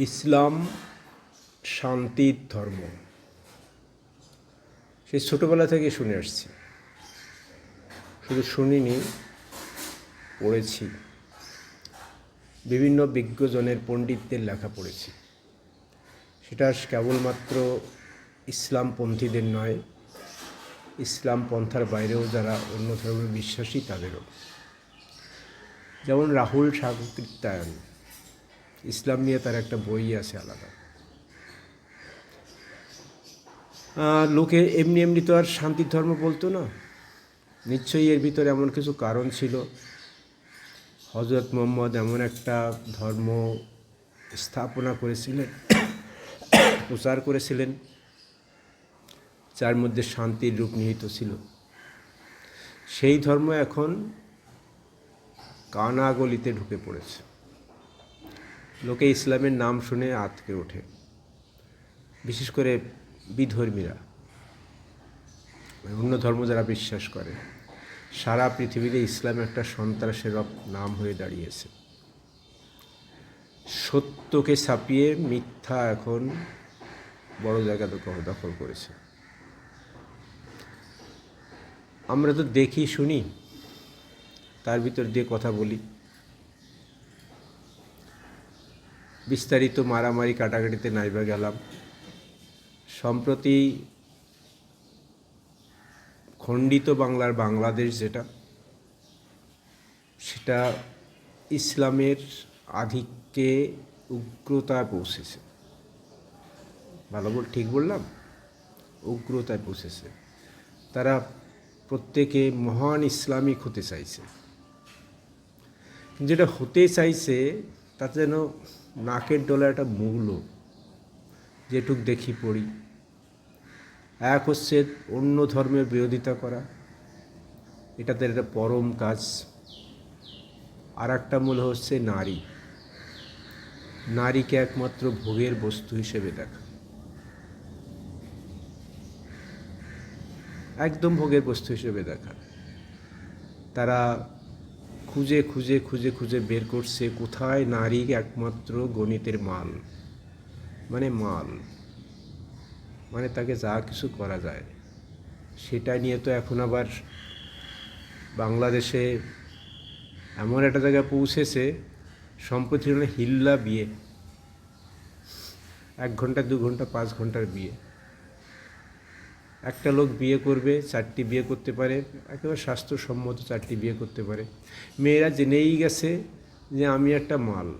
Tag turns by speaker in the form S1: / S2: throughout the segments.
S1: ইসলাম শান্তির ধর্ম। সেই ছোটোবেলা থেকে শুনে আসছি। শুধু শুনিনি, পড়েছি। বিভিন্ন বিজ্ঞজনের পণ্ডিতদের লেখা পড়েছি। সেটা কেবলমাত্র ইসলামপন্থীদের নয়, ইসলাম পন্থার বাইরেও যারা অন্য ধর্মে বিশ্বাসী তাদেরও। যেমন রাহুল সাগরিতায়ন ইসলাম নিয়ে তার একটা বই আছে আলাদা। লোকে এমনি এমনি তো আর শান্তির ধর্ম বলতো না। নিশ্চয়ই এর ভিতরে এমন কিছু কারণ ছিল। হজরত মোহাম্মদ এমন একটা ধর্ম স্থাপনা করেছিলেন, প্রচার করেছিলেন, যার মধ্যে শান্তির রূপ নিহিত ছিল। সেই ধর্ম এখন কানাগলিতে ঢুকে পড়েছে। লোকে ইসলামের নাম শুনে আতকে ওঠে। বিশেষ করে বিধর্মীরা। অন্য ধর্ম যারা বিশ্বাস করে, সারা পৃথিবীতে ইসলাম একটা সন্ত্রাসের নাম হয়ে দাঁড়িয়েছে। সত্যকে ছাপিয়ে মিথ্যা এখন বড় জায়গা দখ- দখল করেছে। আমরা তো দেখি, শুনি, তার ভিতর দিয়ে কথা বলি। বিস্তারিত মারামারি কাটাকাটিতে নাইবা গেলাম। সম্প্রতি খণ্ডিত বাংলার বাংলাদেশ যেটা, সেটা ইসলামের আধিক্যে উগ্রতায় পৌঁছেছে। ভালো বল, ঠিক বললাম? উগ্রতায় পৌঁছেছে। তারা প্রত্যেকে মহান ইসলামিক হতে চাইছে। যেটা হতে চাইছে, তাতে যেন নাকের ডলা একটা মূল্য, যেটুক দেখি পড়ি। এক হচ্ছে অন্য ধর্মের বিরোধিতা করা এটা একটা পরম কাজ। আর একটা মূল হচ্ছে নারী। নারীকে একমাত্র ভোগের বস্তু হিসেবে দেখা। একদম ভোগের বস্তু হিসেবে দেখা। তারা খুঁজে খুঁজে খুঁজে খুঁজে বের করছে কোথায় নারী একমাত্র গণিতের মাল? মানে মাল। মানে তাকে যা কিছু করা যায়। সেটা নিয়ে তো এখন আবার বাংলাদেশে এমন একটা জায়গায় পৌঁছেছে, সম্প্রতি হলো হিল্লা বিয়ে। এক ঘণ্টা, দু ঘণ্টা, পাঁচ ঘণ্টার বিয়ে। একটা লোক বিয়ে করবে, চারটি বিয়ে করতে পারে, একেবারে স্বাস্থ্যসম্মত চারটি বিয়ে করতে পারে। মেয়েরা জেনেই গেছে যে আমি একটা মাল।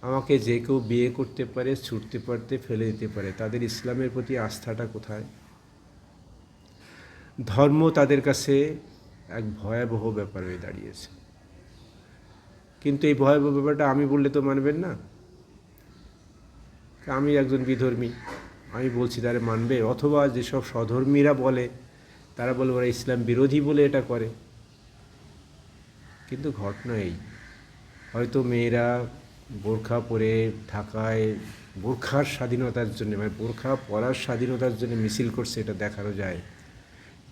S1: আমাকে যে কেউ বিয়ে করতে পারে, ছুটতে পারতে, ফেলে দিতে পারে। তাদের ইসলামের প্রতি আস্থাটা কোথায়? ধর্ম তাদের কাছে এক ভয়াবহ ব্যাপার হয়ে দাঁড়িয়েছে। কিন্তু এই ভয়াবহ ব্যাপারটা আমি বললে তো মানবেন না। আমি একজন বিধর্মী। আমি বলছি, তারা মানবে? অথবা যেসব স্বধর্মীরা বলে, তারা বলে ওরা ইসলাম বিরোধী বলে এটা করে। কিন্তু ঘটনা এই, হয়তো মেয়েরা বোরখা পরে ঢাকায় বোরখার স্বাধীনতার জন্য মানে বোরখা পরার স্বাধীনতার জন্য মিছিল করছে, এটা দেখানো যায়।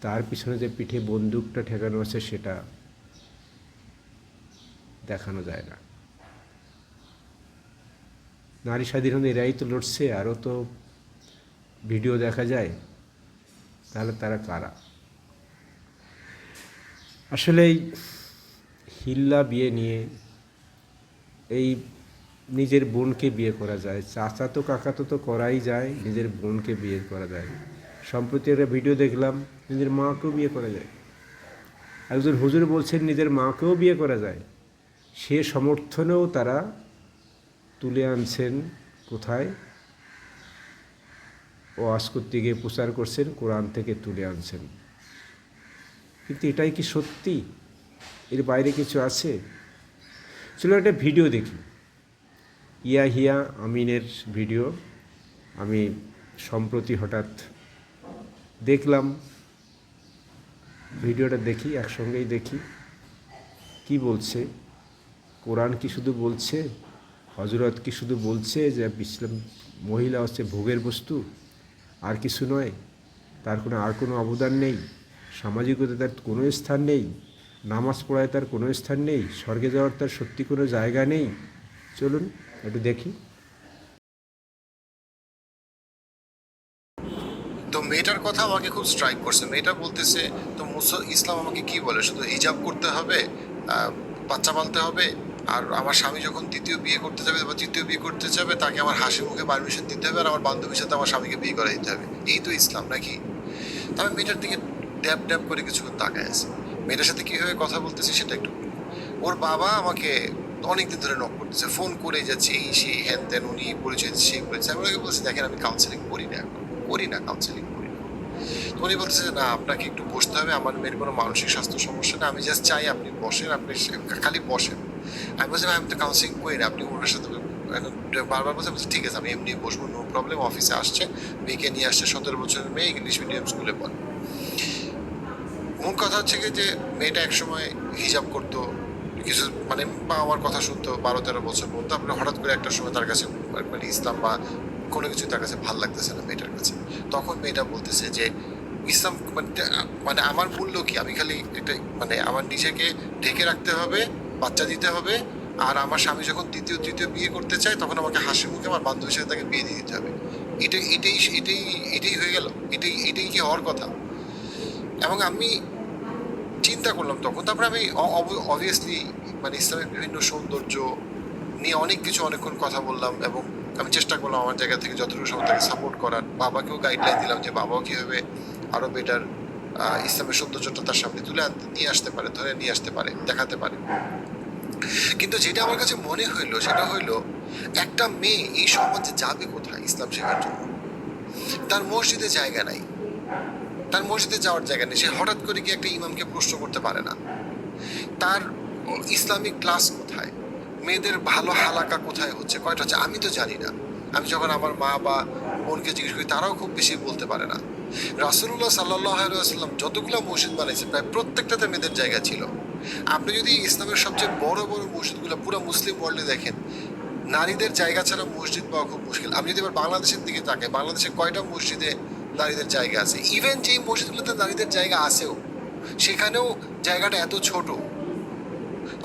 S1: তার পিছনে যে পিঠে বন্দুকটা ঠেকানো আছে, সেটা দেখানো যায় না। নারী স্বাধীনতা এরাই তো লড়ছে, আরও তো ভিডিও দেখা যায়, তাহলে তারা কারা? আসলে এই হিল্লা বিয়ে নিয়ে এই নিজের বোনকে বিয়ে করা যায়, চাচা তো কাকা তো তো করাই যায়, নিজের বোনকে বিয়ে করা যায়। সম্প্রতি একটা ভিডিও দেখলাম, নিজের মাকেও বিয়ে করা যায়। একজন হুজুর বলছেন, নিজের মাকেও বিয়ে করা যায়। সে সমর্থনেও তারা তুলে আনছেন কোথায়? ও আজ করতে গিয়ে প্রচার করছেন, কোরআন থেকে তুলে আনছেন। কিন্তু এটাই কি সত্যি? এর বাইরে কিছু আছে? চলো একটা ভিডিও দেখি। ইয়া হিয়া আমিনের ভিডিও। আমি সম্প্রতি হঠাৎ দেখলাম। ভিডিওটা দেখি, একসঙ্গেই দেখি। কি বলছে? কোরআন কি শুধু বলছে? হজরত কি শুধু বলছে যে ইসলাম মহিলা হচ্ছে ভোগের বস্তু? আর কিছু নয়। তার কোনো, আর কোনো অবদান নেই। সামাজিকতা তার কোনো স্থান নেই। নামাজ পড়ায় তার কোনো স্থান নেই। স্বর্গে যাওয়ার তার সত্যি কোনো জায়গা নেই। চলুন, একটু দেখি।
S2: তো মেয়েটার কথা আমাকে খুব স্ট্রাইক করছে। মেয়েটা বলতেছে, তো মুসল ইসলাম আমাকে কি বলে? শুধু হিজাব করতে হবে? বাচ্চা পালতে হবে? আর আমার স্বামী যখন দ্বিতীয় বিয়ে করতে যাবে বা তৃতীয় বিয়ে করতে যাবে, তাকে আমার হাসি মুখে পারমিশন দিতে হবে আর আমার বান্ধবীর সাথে আমার স্বামীকে বিয়ে করে দিতে হবে। এই তো ইসলাম, নাকি? তবে মেয়েটার দিকে ড্যাব ড্যাব করে কিছুক্ষণ তাকায় আছে। মেয়েটার সাথে কীভাবে কথা বলতেছি সেটা একটু ওর বাবা আমাকে অনেকদিন ধরে নক করতেছে ফোন করে যাচ্ছে, এই সেই হ্যান ত্যান, উনি পরিচয় সেই পরিচয়। আমি ওনাকে বলছি, দেখেন, আমি কাউন্সেলিং করি না এখন, করি না কাউন্সেলিং করি না। তো উনি বলতেছে, না, আপনাকে একটু বসতে হবে, আমার মেয়ের কোনো মানসিক স্বাস্থ্য সমস্যা না আমি জাস্ট চাই আপনি বসেন, আপনি খালি বসেন। আমি বলছি "ভাই, আমি তো কাউন্সিলিং করি না আপনি ওনার সাথে এখন বারবার বলছে বলছে, ঠিক আছে আমি এমনি বসবো নো প্রবলেম অফিসে আসছে মেয়েকে নিয়ে আসছে সতেরো বছরের মেয়ে ইংলিশ মিডিয়াম স্কুলে পড়ে। মূল কথা হচ্ছে কি যে মেয়েটা একসময় হিজাব করতো কিছু মানে বাবা মার কথা শুনতো বারো তেরো বছর পর তারপরে হঠাৎ করে একটা সময় তার কাছে মানে ইসলাম বা কোনো কিছু তার কাছে ভালো লাগতেছে না মেয়েটার কাছে। তখন মেয়েটা বলতেছে যে ইসলাম মানে মানে আমার মূল্য কি? আমি খালি এটা মানে আমার নিজেকে ঢেকে রাখতে হবে বাচ্চা দিতে হবে। আর আমার স্বামী যখন দ্বিতীয়, তৃতীয় বিয়ে করতে চায়, তখন আমাকে হাসি মুখে আমার বান্ধবীর সাথে তাকে বিয়ে দিয়ে দিতে হবে। এটাই এটাই এটাই এটাই হয়ে গেল। এটাই এটাই কি হওয়ার কথা? এবং আমি চিন্তা করলাম তখন। তারপরে আমি অবভিয়াসলি মানে ইসলামের বিভিন্ন সৌন্দর্য নিয়ে অনেক কিছু অনেকক্ষণ কথা বললাম এবং আমি চেষ্টা করলাম আমার জায়গা থেকে যতটুকু সময় তাকে সাপোর্ট করার। বাবাকেও গাইডলাইন দিলাম যে বাবাও কীভাবে আরও বেটার ইসলামের সৌন্দর্যটা তার সামনে তুলে আনতে নিয়ে আসতে পারে, ধরে নিয়ে আসতে পারে, দেখাতে পারে। কিন্তু যেটা আমার কাছে মনে হইল, সেটা হইল একটা মেয়ে এই সমাজে যাবে কোথায় ইসলাম শেখার জন্য? তার মসজিদে জায়গা নাই। তার মসজিদে যাওয়ার জায়গা নেই। সে হঠাৎ করে গিয়ে একটা ইমামকে প্রশ্ন করতে পারে না? তার ইসলামিক ক্লাস কোথায়? মেয়েদের ভালো হালাকা কোথায় হচ্ছে? কয়টা হচ্ছে? আমি তো জানি না। আমি যখন আমার মা বা বোনকে জিজ্ঞেস করি, তারাও খুব বেশি বলতে পারে না। রাসুল্লাহ সাল্লাহ আলাইসাল্লাম যতগুলো মসজিদ বানাইছে, প্রায় প্রত্যেকটাতে মেয়েদের জায়গা ছিল। আপনি যদি ইসলামের সবচেয়ে বড় বড় মসজিদগুলো পুরো মুসলিম ওয়ার্ল্ডে দেখেন, নারীদের জায়গা ছাড়া মসজিদ পাওয়া খুব মুশকিল। আমি যদি এবার বাংলাদেশের দিকে তাকাই বাংলাদেশে কয়টা মসজিদে নারীদের জায়গা আছে? ইভেন যেই মসজিদগুলোতে নারীদের জায়গা আছেও, সেখানেও জায়গাটা এত ছোট।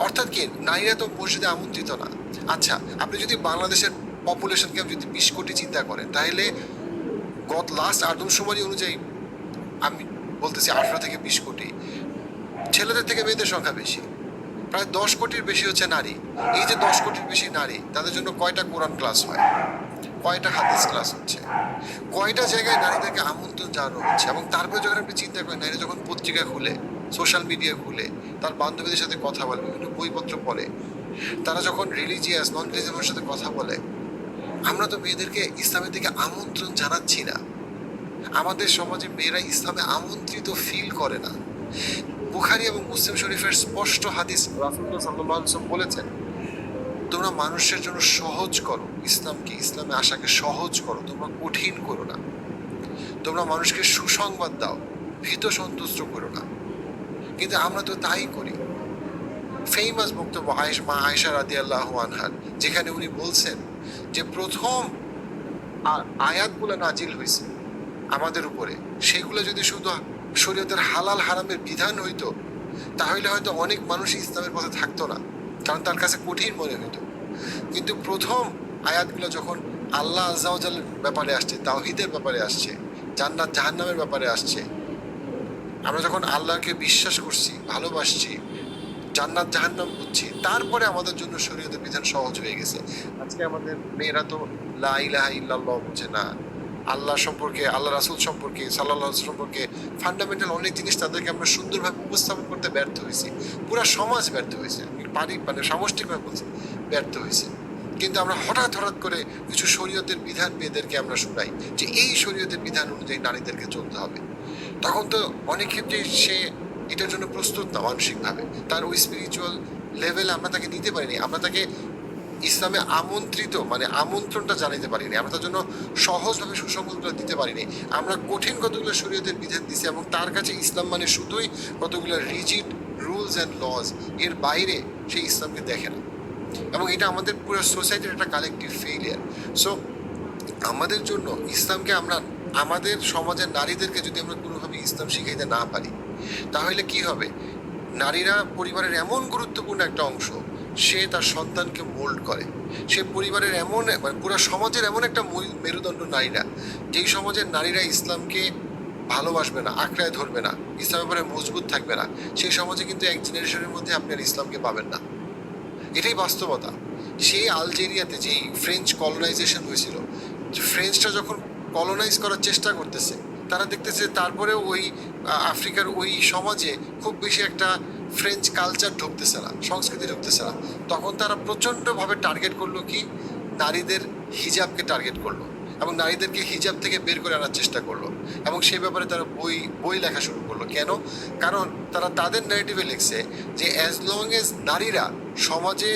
S2: অর্থাৎ কি, নারীরা তো মসজিদে আমন্ত্রিত না। আচ্ছা আপনি যদি বাংলাদেশের পপুলেশনকে আপনি যদি বিশ কোটি চিন্তা করেন, তাহলে গত লাস্ট আদমশুমারি অনুযায়ী আমি বলতেছি আঠারো থেকে বিশ কোটি। ছেলেদের থেকে মেয়েদের সংখ্যা বেশি। প্রায় দশ কোটির বেশি হচ্ছে নারী। এই যে দশ কোটির বেশি নারী, তাদের জন্য কয়টা কোরআন ক্লাস হয়? কয়টা হাদিস ক্লাস হচ্ছে? কয়টা জায়গায় নারীদেরকে আমন্ত্রণ জানানো হচ্ছে? এবং তারপরে যখন আপনি চিন্তা করেন নারী যখন পত্রিকা খুলে সোশ্যাল মিডিয়া খুলে, তার বান্ধবীদের সাথে কথা বলে, বিভিন্ন বইপত্র পড়ে, তারা যখন রিলিজিয়াস নন রিলিজিয়াসের সাথে কথা বলে, আমরা তো মেয়েদেরকে ইসলামের দিকে আমন্ত্রণ জানাচ্ছি না। আমাদের সমাজে মেয়েরা ইসলামে আমন্ত্রিত ফিল করে না। বুখারি এবং মুসলিম শরীফের স্পষ্ট হাদিস রাসুল্লাহ সাল্লাম বলেছেন, তোমরা মানুষের জন্য সহজ করো, ইসলামকে ইসলামে আশাকে সহজ করো, তোমরা কঠিন করো না। তোমরা মানুষকে সুসংবাদ দাও, ভীত সন্তুষ্ট করো না। কিন্তু আমরা তো তাই করি। ফেমাস বক্তব্য আয়েশ, মা আয়েশা রাদি আল্লাহ আনহার, যেখানে উনি বলছেন যে, প্রথম আয়াতগুলো নাজিল হয়েছে আমাদের উপরে, সেগুলো যদি শুধু শরীয়তের হালাল হারামের বিধান হইতো, তাহলে হয়তো অনেক মানুষই ইসলামের পথে থাকতো না, কারণ তার কাছে কঠিন মনে হইতো। কিন্তু প্রথম আয়াতগুলো যখন আল্লাহ আজাউজালের ব্যাপারে আসছে, তাওহিদের ব্যাপারে আসছে, জান্নাত জাহান্নামের ব্যাপারে আসছে, আমরা যখন আল্লাহকে বিশ্বাস করছি, ভালোবাসছি, জান্নাত জাহান্নাম বুঝছি, তারপরে আমাদের জন্য শরীয়তের বিধান সহজ হয়ে গেছে। আজকে আমাদের মেয়েরা তো লা ইলাহা ইল্লাল্লাহ বুঝে না। আল্লাহ সম্পর্কে, আল্লাহ রাসুল সম্পর্কে সাল্লাহ সম্পর্কে ফান্ডামেন্টাল অনেক জিনিস তাদেরকে আমরা সুন্দরভাবে উপস্থাপন করতে ব্যর্থ হয়েছি। পুরো সমাজ ব্যর্থ হয়েছে। পারি মানে সামষ্টিকভাবে বলছি, ব্যর্থ হয়েছে। কিন্তু আমরা হঠাৎ হঠাৎ করে কিছু শরীয়তের বিধান মেয়েদেরকে আমরা শুনাই যে এই শরীয়তের বিধান অনুযায়ী নারীদেরকে চলতে হবে। তখন তো অনেক ক্ষেত্রে সে এটার জন্য প্রস্তুত না মানসিকভাবে। তার ওই স্পিরিচুয়াল লেভেল আমরা তাকে দিতে পারিনি। আমরা তাকে ইসলামে আমন্ত্রিত মানে আমন্ত্রণটা জানাইতে পারিনি। আমরা তার জন্য সহজভাবে সুসংবাদগুলো দিতে পারিনি। আমরা কঠিন কতগুলো শরীয়তের বিধান দিছি এবং তার কাছে ইসলাম মানে শুধুই কতগুলো রিজিড রুলস অ্যান্ড লজ এর বাইরে সেই ইসলামকে দেখে না। এবং এটা আমাদের পুরো সোসাইটির একটা কালেকটিভ ফেইলিয়ার সো আমাদের জন্য ইসলামকে আমরা, আমাদের সমাজের নারীদেরকে যদি আমরা কোনোভাবে ইসলাম শিখাইতে না পারি, তাহলে কি হবে? নারীরা পরিবারের এমন গুরুত্বপূর্ণ একটা অংশ সে তার সন্তানকে মোল্ড করে। সে পরিবারের এমন মানে পুরো সমাজের এমন একটা মেরুদণ্ড নারীরা, যেই সমাজের নারীরা ইসলামকে ভালোবাসবে না, আঁকড়ায় ধরবে না, ইসলামের ব্যাপারে মজবুত থাকবে না, সেই সমাজে কিন্তু এক জেনারেশনের মধ্যে আপনি আর ইসলামকে পাবেন না। এটাই বাস্তবতা। সেই আলজেরিয়াতে যেই ফ্রেঞ্চ কলোনাইজেশন হয়েছিল যে ফ্রেঞ্চরা যখন কলোনাইজ করার চেষ্টা করতেছে, তারা দেখতেছে তারপরেও ওই আফ্রিকার ওই সমাজে খুব বেশি একটা ফ্রেঞ্চ কালচার ঢুকতেছে না, সংস্কৃতি ঢুকতেছে না। তখন তারা প্রচণ্ডভাবে টার্গেট করল কি? নারীদের হিজাবকে টার্গেট করল এবং নারীদেরকে হিজাব থেকে বের করে আনার চেষ্টা করল এবং সেই ব্যাপারে তারা বই বই লেখা শুরু করল। কেন? কারণ তারা তাদের নেগেটিভে লিখছে যে অ্যাজ লং এজ নারীরা সমাজে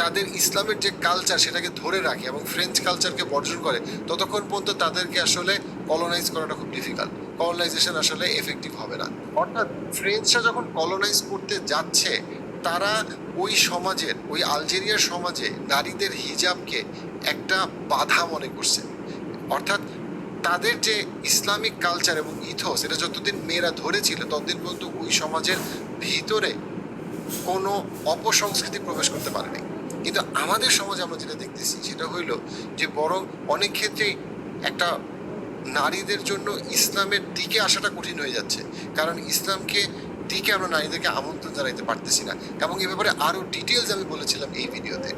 S2: তাদের ইসলামের যে কালচার সেটাকে ধরে রাখে এবং ফ্রেঞ্চ কালচারকে বর্জন করে, ততক্ষণ পর্যন্ত তাদেরকে আসলে কলোনাইজ করাটা খুব ডিফিকাল্ট কলোনাইজেশন আসলে এফেক্টিভ হবে না। অর্থাৎ ফ্রেঞ্চরা যখন কলোনাইজ করতে যাচ্ছে, তারা ওই সমাজের, ওই আলজেরিয়ার সমাজে নারীদের হিজাবকে একটা বাধা মনে করছে। অর্থাৎ তাদের যে ইসলামিক কালচার এবং ইথস এটা যতদিন মেয়েরা ধরেছিল, ততদিন পর্যন্ত ওই সমাজের ভিতরে কোনো অপসংস্কৃতি প্রবেশ করতে পারেনি। কিন্তু আমাদের সমাজে আমরা যেটা দেখতেছি, সেটা হইল যে বরং অনেক ক্ষেত্রেই একটা নারীদের জন্য ইসলামের দিকে আসাটা কঠিন হয়ে যাচ্ছে। কারণ ইসলামকে, দিকে আমরা নারীদেরকে আমন্ত্রণ জানাইতে পারতেছি না। এবং এ ব্যাপারে আরও ডিটেলস আমি বলেছিলাম এই ভিডিওতে।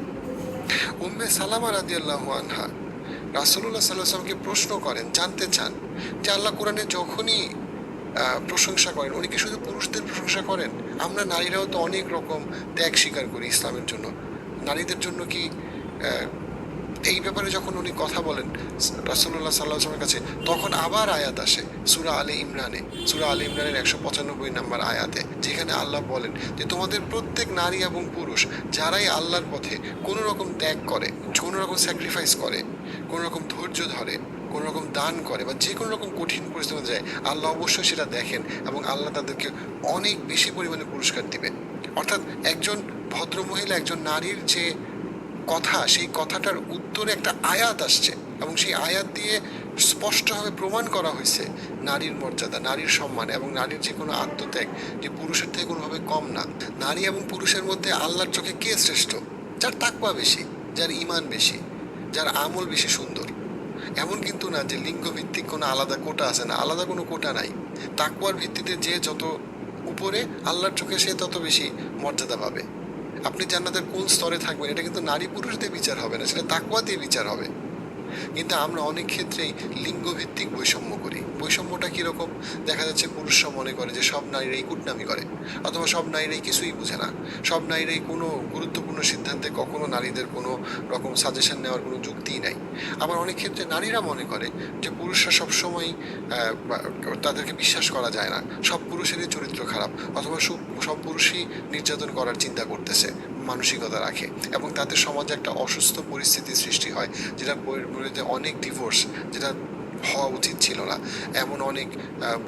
S2: উম্মে সালামা রাদিয়াল্লাহু আনহা রাসূলুল্লাহ সাল্লাল্লাহু আলাইহি প্রশ্ন করেন, জানতে চান যে আল্লাহ কোরআনে যখনই প্রশংসা করেন, উনি কি শুধু পুরুষদের প্রশংসা করেন? আমরা নারীরাও তো অনেক রকম ত্যাগ স্বীকার করি ইসলামের জন্য। নারীদের জন্য কি এই ব্যাপারে যখন উনি কথা বলেন রাসুল্লাহ সাল্লাহ আসলামের কাছে, তখন আবার আয়াত আসে সুরা আলী ইমরানে। সুরা আলী ইমরানের একশো পঁচানব্বই নাম্বার আয়াতে, যেখানে আল্লাহ বলেন যে, তোমাদের প্রত্যেক নারী এবং পুরুষ যারাই আল্লাহর পথে কোনো রকম ত্যাগ করে কোনো রকম স্যাক্রিফাইস করে কোনো রকম ধৈর্য ধরে কোনো রকম দান করে বা যে কোনো রকম কঠিন পরিস্থিতি যায়, আল্লাহ অবশ্যই সেটা দেখেন এবং আল্লাহ তাদেরকে অনেক বেশি পরিমাণে পুরস্কার দিবেন। অর্থাৎ একজন ভদ্রমহিলা, একজন নারীর যে কথা, সেই কথাটার উত্তরে একটা আয়াত আসছে এবং সেই আয়াত দিয়ে স্পষ্টভাবে প্রমাণ করা হয়েছে নারীর মর্যাদা, নারীর সম্মান এবং নারীর যে কোনো আত্মত্যাগ যে পুরুষের থেকে কোনোভাবে কম না। নারী এবং পুরুষের মধ্যে আল্লাহর চোখে কে শ্রেষ্ঠ? যার তাকওয়া বেশি, যার ইমান বেশি, যার আমল বেশি সুন্দর। এমন কিন্তু না যে লিঙ্গ ভিত্তিক কোনো আলাদা কোটা আছে না, আলাদা কোনো কোটা নাই। তাকওয়ার ভিত্তিতে যে যত উপরে আল্লাহর চোখে সে তত বেশি মর্যাদা পাবে। আপনি জান্নাতের কোন স্তরে থাকবেন, এটা কিন্তু নারী পুরুষদের বিচার হবে না, সেটা তাকুয়াতেই দিয়ে বিচার হবে। কিন্তু আমরা অনেক ক্ষেত্রেই লিঙ্গভিত্তিক বৈষম্য করি। বৈষম্যটা কীরকম? দেখা যাচ্ছে পুরুষরা মনে করে যে সব নারীরাই কুটনামি করে, অথবা সব নারীরাই কিছুই বুঝে না। সব নারীরাই কোনো গুরুত্বপূর্ণ সিদ্ধান্তে কখনো নারীদের কোনো রকম সাজেশন নেওয়ার কোনো যুক্তিই নাই। আবার অনেক ক্ষেত্রে নারীরা মনে করে যে পুরুষরা সবসময় তাদেরকে বিশ্বাস করা যায় না। সব পুরুষেরই চরিত্র খারাপ অথবা সব- পুরুষই নির্যাতন করার চিন্তা করতেছে, মানসিকতা রাখে এবং তাদের সমাজে একটা অসুস্থ পরিস্থিতির সৃষ্টি হয় যেটা অনেক ডিভোর্স যেটা হওয়া উচিত ছিল না। এমন অনেক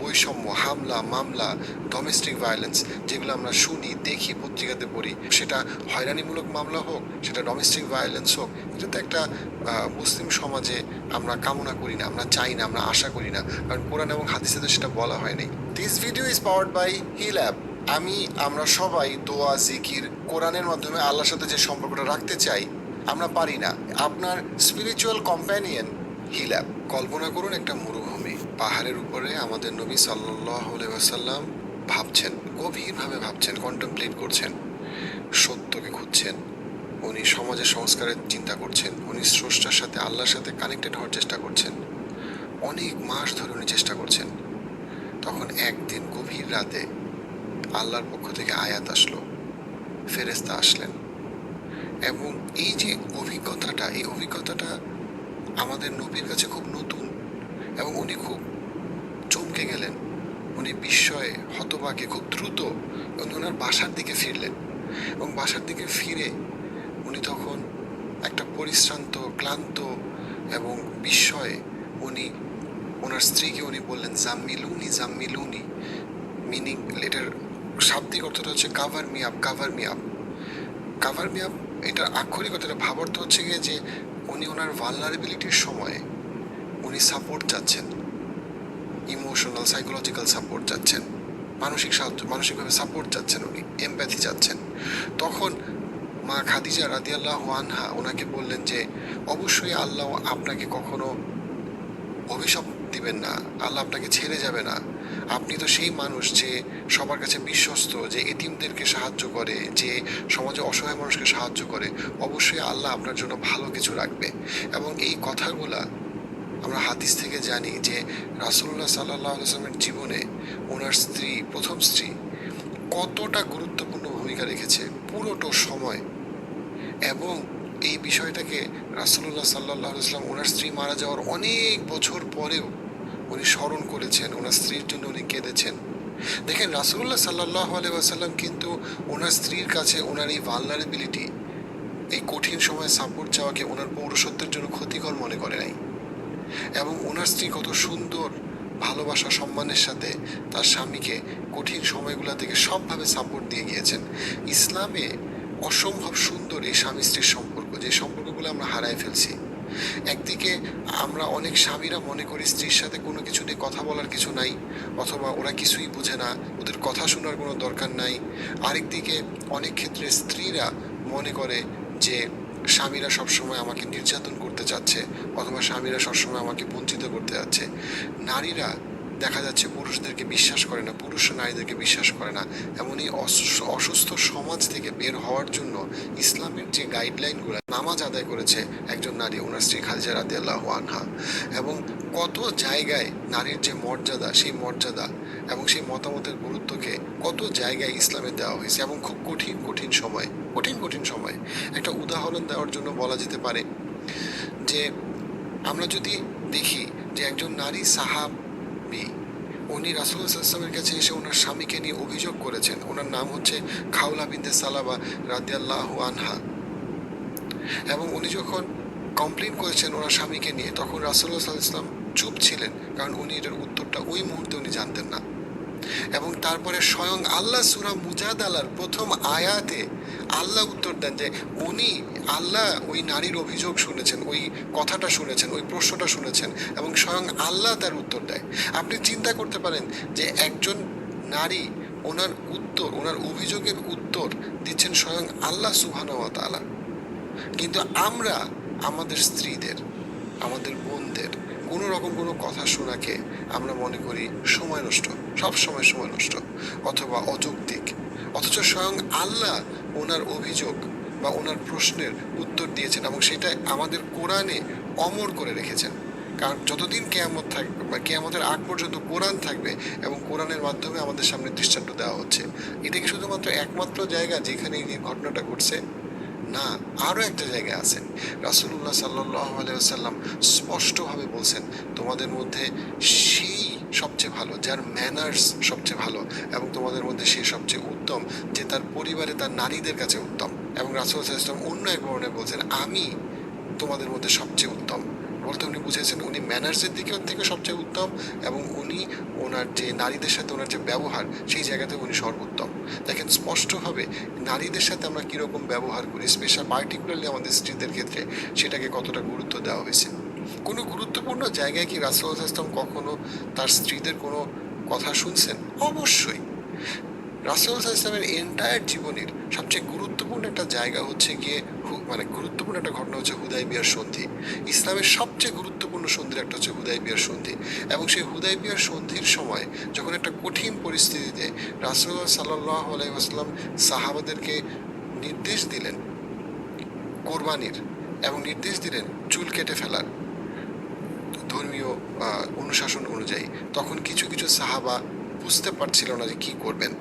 S2: বৈষম্য, হামলা, মামলা ডোমেস্টিক ভায়োলেন্স যেগুলো আমরা শুনি, দেখি, পত্রিকাতে পড়ি, সেটা হয়রানিমূলক মামলা হোক, সেটা ডোমেস্টিক ভায়োলেন্স হোক, এটা তো একটা মুসলিম সমাজে আমরা কামনা করি না, আমরা চাই না, আমরা আশা করি না, কারণ কোরআন এবং হাদিসে তো সেটা বলা হয়নি। This video is powered by heal app আমি, আমরা সবাই দোয়া, জিকির, কোরআনের মাধ্যমে আল্লাহর সাথে যে সম্পর্কটা রাখতে চাই, আমরা পারি না। আপনার স্পিরিচুয়াল কম্প্যানিয়ন হিল অ্যাপ কল্পনা করুন একটা মরুভূমি। পাহাড়ের উপরে আমাদের নবী সাল্লাহ সাল্লাম ভাবছেন, গভীরভাবে ভাবছেন কন্টেমপ্লেট করছেন, সত্যকে খুঁজছেন। উনি সমাজের সংস্কারের চিন্তা করছেন, উনি স্রষ্টার সাথে, আল্লাহর সাথে কানেক্টেড হওয়ার চেষ্টা করছেন। অনেক মাস ধরে উনি চেষ্টা করছেন। তখন একদিন গভীর রাতে আল্লাহর পক্ষ থেকে আয়াত আসলো। ফেরেস্তা আসলেন। এবং এই যে অভিজ্ঞতাটা, এই অভিজ্ঞতাটা আমাদের নবীর কাছে খুব নতুন এবং উনি খুব চমকে গেলেন। উনি বিস্ময়ে হতবাকে খুব দ্রুত উনি ওনার বাসার দিকে ফিরলেন এবং বাসার দিকে ফিরে উনি তখন একটা পরিশ্রান্ত, ক্লান্ত এবং বিস্ময়ে উনি, ওনার স্ত্রীকে উনি বললেন, জাম্মিলুনি জাম্মিলুনি। মিনিং এটার শাব্দিক অর্থটা হচ্ছে cover me up cover me up cover me up এটার আক্ষরিক অর্থটা ভাব অর্থ হচ্ছে গিয়ে যে উনি ওনার ভালনারেবিলিটির সময়ে উনি সাপোর্ট চাচ্ছেন ইমোশনাল সাইকোলজিক্যাল সাপোর্ট চাচ্ছেন, মানসিক সাহায্য, মানসিকভাবে সাপোর্ট চাচ্ছেন উনি এমপ্যাথি চাচ্ছেন। তখন মা খাদিজা রাদিয়াল্লাহ আনহা ওনাকে বললেন যে, অবশ্যই আল্লাহ আপনাকে কখনো অভিশাপ দিবেন না, আল্লাহ আপনাকে ছেড়ে যাবে না। আপনি তো সেই মানুষ যে সবার কাছে বিশ্বস্ত, যে এতিমদেরকে সাহায্য করে, যে সমাজে অসহায় মানুষকে সাহায্য করে, অবশ্যই আল্লাহ আপনার জন্য ভালো কিছু রাখবে। এবং এই কথাগুলা আমরা হাদিস থেকে জানি যে রাসুল্লাহ সাল্লাহ আসলামের জীবনে ওনার স্ত্রী, প্রথম স্ত্রী, কতটা গুরুত্বপূর্ণ ভূমিকা রেখেছে পুরোটো সময়। এবং এই বিষয়টাকে রাসুল্লাহ সাল্লাহ ইসলাম ওনার স্ত্রী মারা যাওয়ার অনেক বছর পরেও উনি স্মরণ করেছেন, ওনার স্ত্রীর জন্য উনি কেঁদেছেন। দেখেন রাসুল্লাহ সাল্লাহ আসাল্লাম কিন্তু ওনার স্ত্রীর কাছে ওনার এই ভালনারেবিলিটি এই কঠিন সময়ে সাপোর্ট চাওয়াকে ওনার পৌরসত্বের জন্য ক্ষতিকর মনে করে নাই। এবং ওনার স্ত্রী কত সুন্দর ভালোবাসা, সম্মানের সাথে তার স্বামীকে কঠিন সময়গুলো থেকে সবভাবে সাপোর্ট দিয়ে গিয়েছেন। ইসলামে অসম্ভব সুন্দর এই স্বামী স্ত্রীর সম্পর্ক, যে সম্পর্কগুলো আমরা হারায় ফেলছি। একদিকে আমরা অনেক স্বামীরা মনে করি স্ত্রীর সাথে কোনো কিছু নিয়ে কথা বলার কিছু নাই, অথবা ওরা কিছুই বুঝে না, ওদের কথা শোনার কোনো দরকার নাই। আরেকদিকে অনেক ক্ষেত্রে স্ত্রীরা মনে করে যে স্বামীরা সবসময় আমাকে নির্যাতন করতে চাচ্ছে, অথবা স্বামীরা সবসময় আমাকে বঞ্চিত করতে চাচ্ছে নারীরা দেখা যাচ্ছে পুরুষদেরকে বিশ্বাস করে না, পুরুষ নারীদেরকে বিশ্বাস করে না। এমনই অসুস্থ- অসুস্থ সমাজ থেকে বের হওয়ার জন্য ইসলামের যে গাইডলাইনগুলো নামাজ আদায় করেছে একজন নারী, ওনার স্ত্রী খাদিজা রাদি আল্লাহ আনহা। এবং কত জায়গায় নারীর যে মর্যাদা, সেই মর্যাদা এবং সেই মতামতের গুরুত্বকে কত জায়গায় ইসলামে দেওয়া হয়েছে এবং খুব কঠিন কঠিন সময়, কঠিন কঠিন সময়। একটা উদাহরণ দেওয়ার জন্য বলা যেতে পারে যে, আমরা যদি দেখি যে একজন নারী সাহাবি উনি রাসুলের কাছে এসে ওনার স্বামীকে নিয়ে অভিযোগ করেছেন। ওনার নাম হচ্ছে খাওলা বিন্দে সালাবা রাদিয়াল্লাহ আনহা। এবং উনি যখন কমপ্লেন করেছেন ওনার স্বামীকে নিয়ে, তখন রাসুল্লাহ ইসলাম চুপ ছিলেন। কারণ উনি এটার উত্তরটা ওই মুহূর্তে উনি জানতেন না। এবং তারপরে স্বয়ং আল্লাহ সুরা মুজাদালার প্রথম আয়াতে আল্লাহ উত্তর দেন যে, উনি আল্লাহ ওই নারীর অভিযোগ শুনেছেন, ওই কথাটা শুনেছেন, ওই প্রশ্নটা শুনেছেন এবং স্বয়ং আল্লাহ তার উত্তর দেয়। আপনি চিন্তা করতে পারেন যে, একজন নারী ওনার উত্তর, ওনার অভিযোগের উত্তর দিচ্ছেন স্বয়ং আল্লাহ সুবহানাহু তাআলা। কিন্তু আমরা আমাদের স্ত্রীদের, আমাদের বোনদের কোনো রকম কোনো কথা শোনাকে আমরা মনে করি সময় নষ্ট সব সময় সময় নষ্ট, অথবা অযৌক্তিক। অথচ স্বয়ং আল্লাহ ওনার অভিযোগ বা ওনার প্রশ্নের উত্তর দিয়েছেন এবং সেটা আমাদের কোরআনে অমর করে রেখেছেন। কারণ যতদিন কেয়ামত থাকবে বা কেয়ামতের আগ পর্যন্ত কোরআন থাকবে এবং কোরআনের মাধ্যমে আমাদের সামনে দৃষ্টান্ত দেওয়া হচ্ছে এটা কি শুধুমাত্র একমাত্র জায়গা যেখানে এই ঘটনাটা ঘটছে না আরও একটা জায়গায় আছেন। রাসুল্লাহ সাল্লাহ আলাইসাল্লাম স্পষ্টভাবে বলছেন, তোমাদের মধ্যে সেই সবচেয়ে ভালো, যার ম্যানার্স সবচেয়ে ভালো এবং তোমাদের মধ্যে সে সবচেয়ে উত্তম, যে তার পরিবারে তার নারীদের কাছে উত্তম। এবং রাসুল ইসলাম অন্য এক বর্ণে বলছেন, আমি তোমাদের মধ্যে সবচেয়ে উত্তম। বলতে উনি বুঝেছেন, উনি ম্যানার্সের দিকেও থেকে সবচেয়ে উত্তম এবং উনি ওনার যে নারীদের সাথে ওনার যে ব্যবহার, সেই জায়গাতে উনি সর্বোত্তম। দেখেন, স্পষ্টভাবে নারীদের সাথে আমরা কীরকম ব্যবহার করি স্পেশাল পার্টিকুলারলি আমাদের স্ত্রীদের ক্ষেত্রে সেটাকে কতটা গুরুত্ব দেওয়া হয়েছে। কোনো গুরুত্বপূর্ণ জায়গায় কি রাসুল ইসলাম কখনো তার স্ত্রীদের কোনো কথা শুনছেন? অবশ্যই। রাসুল ইসলামের এন্টায়ার জীবনের সবচেয়ে গুরুত্বপূর্ণ একটা জায়গা হচ্ছে গিয়ে মানে গুরুত্বপূর্ণ একটা ঘটনা হচ্ছে হুদাই বিয়ার সন্ধি। ইসলামের সবচেয়ে গুরুত্বপূর্ণ সন্ধির একটা হচ্ছে হুদাই বিয়ার সন্ধি। এবং সেই হুদাই বিয়ার সন্ধির সময় যখন একটা কঠিন পরিস্থিতিতে রাসুল্লাহ সাল্লাহ আলাইসাল্লাম সাহাবাদেরকে নির্দেশ দিলেন কোরবানির এবং নির্দেশ দিলেন চুল কেটে ফেলার ধর্মীয় অনুশাসন অনুযায়ী, তখন কিছু কিছু সাহাবা বুঝতে পারছিল না যে কী করবেন।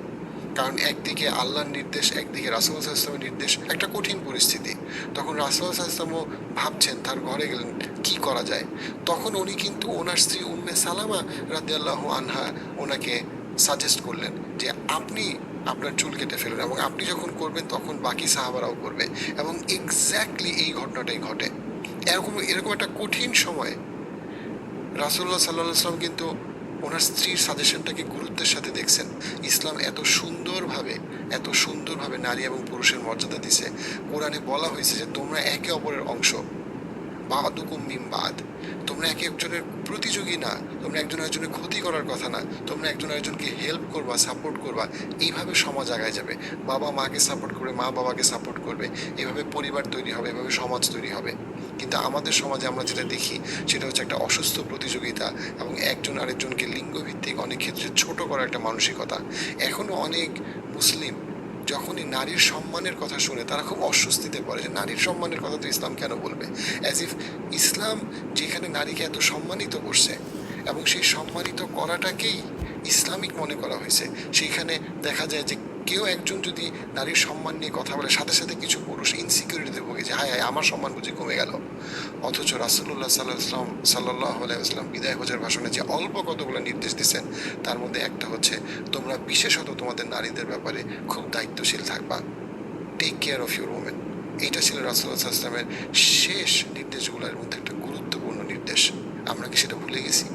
S2: কারণ একদিকে আল্লাহর নির্দেশ, একদিকে রাসুল ইসলামের নির্দেশ। একটা কঠিন পরিস্থিতি। তখন রাসুল ইসলামও ভাবছেন, তার ঘরে গেলেন, কি করা যায়? তখন উনি কিন্তু ওনার স্ত্রী উম্মে সালামা রাদিয়াল্লাহ আনহা ওনাকে সাজেস্ট করলেন যে, আপনি আপনার চুল কেটে ফেলুন এবং আপনি যখন করবেন তখন বাকি সাহাবারাও করবে। এবং এক্স্যাক্টলি এই ঘটনাটাই ঘটে। এরকম এরকম একটা কঠিন সময় রাসুল্লাহ সাল্লাহ সাল্লাম কিন্তু ওনার স্ত্রীর সাজেশনটাকে গুরুত্বের সাথে দেখছেন। ইসলাম এত সুন্দরভাবে এত সুন্দরভাবে নারী এবং পুরুষের মর্যাদা দিছে। কোরআনে বলা হয়েছে যে তোমরা একে অপরের অংশ। বাদুকুম মিম বাদ। তোমরা একে একজনের প্রতিযোগী না, তোমরা একজন একজনের ক্ষতি করার কথা না, তোমরা একজন একজনকে হেল্প করবা সাপোর্ট করবা, এইভাবে সমাজ আগায় যাবে। বাবা মাকে সাপোর্ট করবে, মা বাবাকে সাপোর্ট করবে, এভাবে পরিবার তৈরি হবে, এভাবে সমাজ তৈরি হবে। কিন্তু আমাদের সমাজে আমরা যেটা দেখি, সেটা হচ্ছে একটা অসুস্থ প্রতিযোগিতা এবং একজন আরেকজনকে লিঙ্গভিত্তিক অনেক ক্ষেত্রে ছোট করার একটা মানসিকতা। এখনও অনেক মুসলিম যখনই নারীর সম্মানের কথা শুনে তারা খুব অস্বস্তিতে পড়ে যে নারীর সম্মানের কথা তো ইসলাম কেন বলবে? অ্যাজ ইফ ইসলাম যেখানে নারীকে এত সম্মানিত করছে এবং সেই সম্মানিত করাটাকেই ইসলামিক মনে করা হয়েছে, সেইখানে দেখা যায় যে কেউ একজন যদি নারীর সম্মান নিয়ে কথা বলে, সাথে সাথে কিছু পুরুষ ইনসিকিউরিটিতে ভোগে যে, হায় হায়, আমার সম্মান বুঝি কমে গেল। অথচ রাসুল্লাহ সাল্লাহ সাল্লাহ আলাইসলাম বিদায় হজের ভাষণে যে অল্প কতগুলো নির্দেশ দিচ্ছেন তার মধ্যে একটা হচ্ছে, তোমরা বিশেষত তোমাদের নারীদের ব্যাপারে খুব দায়িত্বশীল থাকবা। Take care of your women এইটা ছিল রাসুল্লাহ ইসলামের শেষ নির্দেশগুলোর মধ্যে একটা গুরুত্বপূর্ণ নির্দেশ। আমরা কি সেটা ভুলে গেছি?